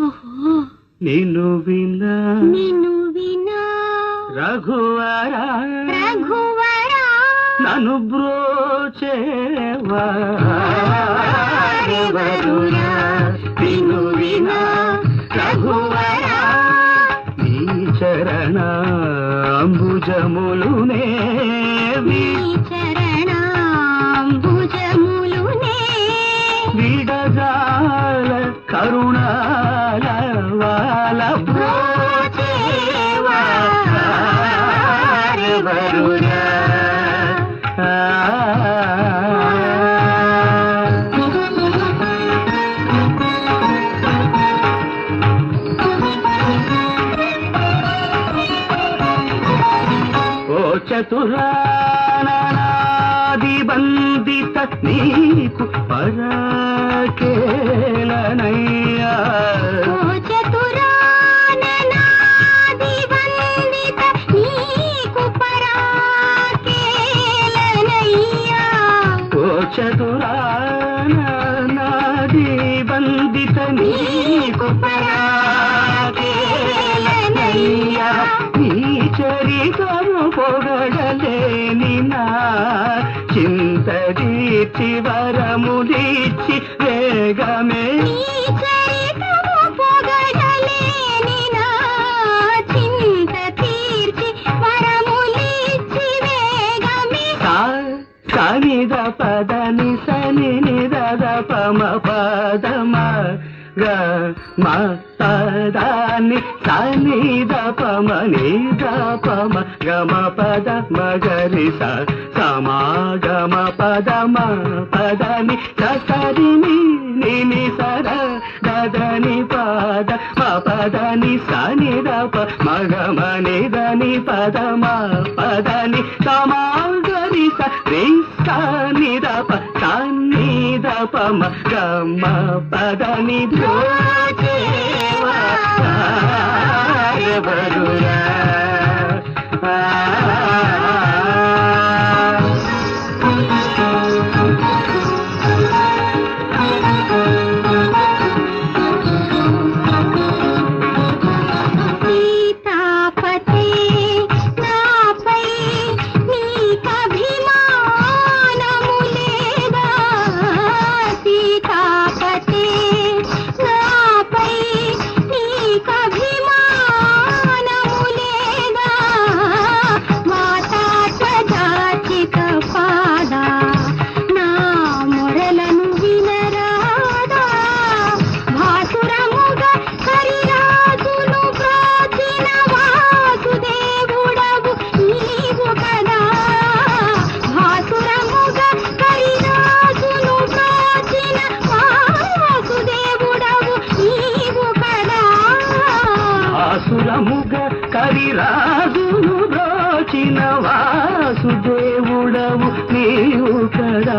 ఓహో. నిన్ను వినా. నిన్ను వినా. రఘువరా. రఘువరా. నన్ను బ్రోచేవా. నిన్ను వినా. రఘువరా. చరణ అంబుజములునే నీ చరణాంబుజములునే. విడజాల కరుణాల వాల బ్రోచేవా చతురానాది బందిత నీకు పరాకేలనయ్యా చతురానాది బందిత నీకు పరాకేలనయ్యా పొగడలేని పొగడలేని నా చింత తీర్చి వరములిచ్చి వేగమే. సా సనిద పదని సని నిద పమ పదమ గ మ పదాని సనిద దపమ నీ దపమ గమ పద మగరి స సమాగమ పదమ పదని సరిని నిని సర దదని పద మ పదని సని దప మగమ నిదని పదమ పదని సమాగరి స రి సనిద దప సన్నిద పమ గమ పదని భోజేవా ఎవరురా ఆసురముగ కరిరాజును దాచిన వాసుదేవుడవు నీవు కదా.